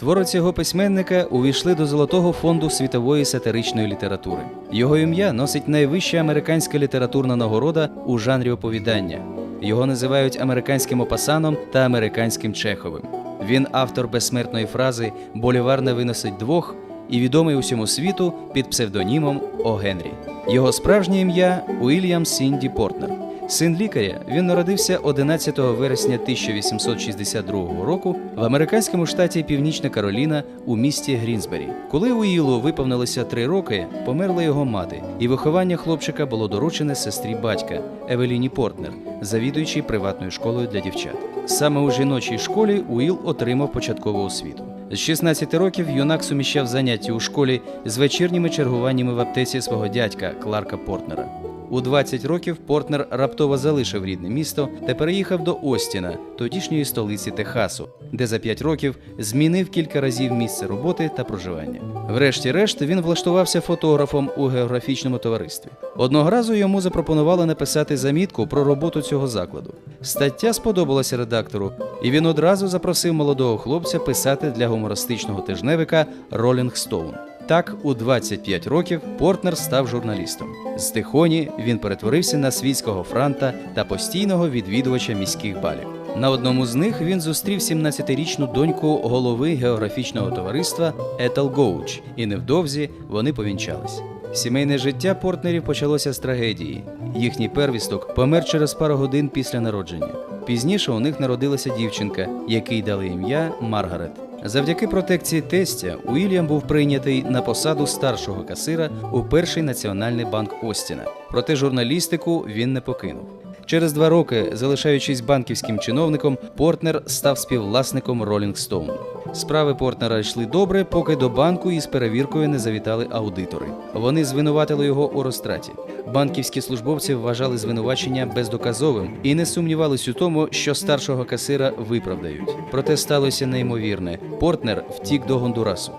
Твори цього письменника увійшли до Золотого фонду світової сатиричної літератури. Його ім'я носить найвища американська літературна нагорода у жанрі оповідання. Його називають американським опасаном та американським Чеховим. Він автор безсмертної фрази Болівар не виносить двох і відомий усьому світу під псевдонімом О. Генрі. Його справжнє ім'я Уільям Сінді Портнер. Син лікаря, він народився 11 вересня 1862 року в американському штаті Північна Кароліна у місті Грінсбері. Коли Уілу виповнилося три роки, померла його мати, і виховання хлопчика було доручене сестрі батька Евеліні Портнер, завідуючій приватною школою для дівчат. Саме у жіночій школі Уіл отримав початкову освіту. З 16 років юнак суміщав заняття у школі з вечірніми чергуваннями в аптеці свого дядька Кларка Портнера. У 20 років Портнер раптово залишив рідне місто та переїхав до Остіна, тодішньої столиці Техасу, де за 5 років змінив кілька разів місце роботи та проживання. Врешті-решт він влаштувався фотографом у географічному товаристві. Одного разу йому запропонували написати замітку про роботу цього закладу. Стаття сподобалася редактору, і він одразу запросив молодого хлопця писати для гумористичного тижневика Rolling Stone. Так, у 25 років Портнер став журналістом. З Тихоні він перетворився на світського франта та постійного відвідувача міських балів. На одному з них він зустрів 17-річну доньку голови географічного товариства Етел Гоуч, і невдовзі вони повінчались. Сімейне життя Портнерів почалося з трагедії. Їхній первісток помер через пару годин після народження. Пізніше у них народилася дівчинка, якій дали ім'я Маргарет. Завдяки протекції тестя Уільям був прийнятий на посаду старшого касира у перший національний банк Остіна. Проте журналістику він не покинув. Через два роки, залишаючись банківським чиновником, Портнер став співвласником Rolling Stone. Справи Портнера йшли добре, поки до банку із перевіркою не завітали аудитори. Вони звинуватили його у розтраті. Банківські службовці вважали звинувачення бездоказовим і не сумнівались у тому, що старшого касира виправдають. Проте сталося неймовірне. Портнер втік до Гондурасу.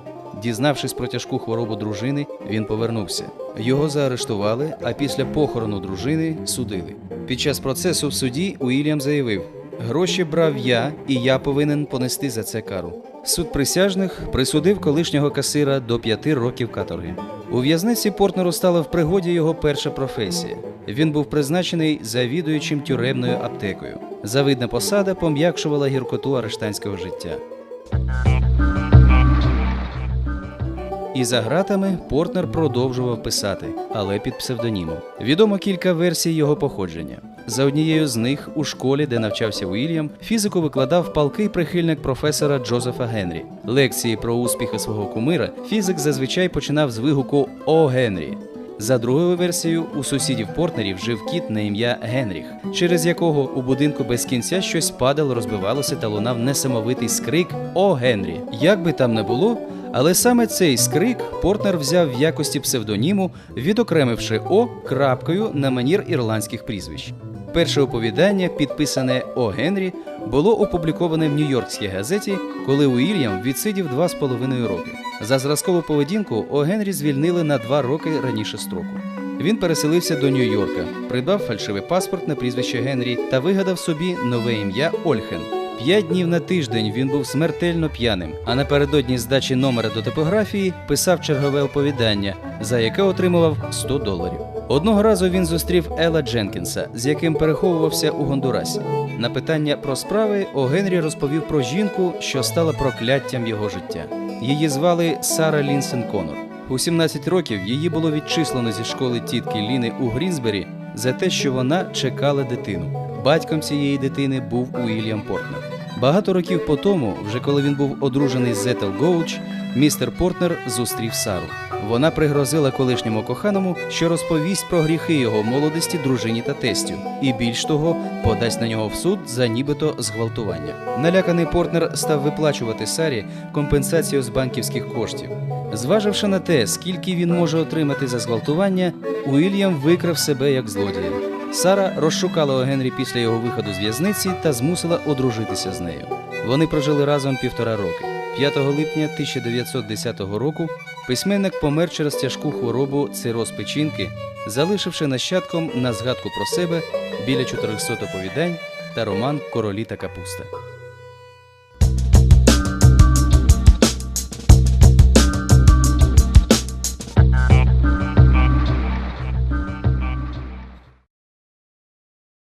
Дізнавшись про тяжку хворобу дружини, він повернувся. Його заарештували, а після похорону дружини судили. Під час процесу в суді Уільям заявив: гроші брав я, і я повинен понести за це кару. Суд присяжних присудив колишнього касира до п'яти років каторги. У в'язниці Портнеру стала в пригоді його перша професія. Він був призначений завідуючим тюремною аптекою. Завидна посада пом'якшувала гіркоту арештанського життя. І за гратами Портнер продовжував писати, але під псевдонімом. Відомо кілька версій його походження. За однією з них, у школі, де навчався Уільям, фізику викладав палкий прихильник професора Джозефа Генрі. Лекції про успіхи свого кумира фізик зазвичай починав з вигуку О Генрі. За другою версією, у сусідів Портнерів жив кіт на ім'я Генріх, через якого у будинку без кінця щось падало, розбивалося та лунав несамовитий скрик О Генрі. Як би там не було, але саме цей скрик Портнер взяв в якості псевдоніму, відокремивши О крапкою на манір ірландських прізвищ. Перше оповідання, підписане О Генрі, було опубліковане в Нью-Йоркській газеті, коли Уільям відсидів два з половиною роки. За зразкову поведінку О Генрі звільнили на два роки раніше строку. Він переселився до Нью-Йорка, придбав фальшивий паспорт на прізвище Генрі та вигадав собі нове ім'я Ольхен. П'ять днів на тиждень він був смертельно п'яним, а напередодні здачі номера до типографії писав чергове оповідання, за яке отримував 100 доларів. Одного разу він зустрів Ела Дженкінса, з яким переховувався у Гондурасі. На питання про справи О Генрі розповів про жінку, що стала прокляттям його життя. Її звали Сара Лінсен Конор. У 17 років її було відчислено зі школи тітки Ліни у Грінсбері за те, що вона чекала дитину. Батьком цієї дитини був Уільям Портнер. Багато років по тому, вже коли він був одружений з Етел Гоуч, містер Портнер зустрів Сару. Вона пригрозила колишньому коханому, що розповість про гріхи його молодості, дружині та тестю, і більш того, подасть на нього в суд за нібито зґвалтування. Наляканий Портнер став виплачувати Сарі компенсацію з банківських коштів. Зваживши на те, скільки він може отримати за зґвалтування, Уільям викрав себе як злодія. Сара розшукала Генрі після його виходу з в'язниці та змусила одружитися з нею. Вони прожили разом півтора роки. 5 липня 1910 року письменник помер через тяжку хворобу цироз печінки, залишивши нащадком на згадку про себе біля 400 оповідань та роман Королі та капуста.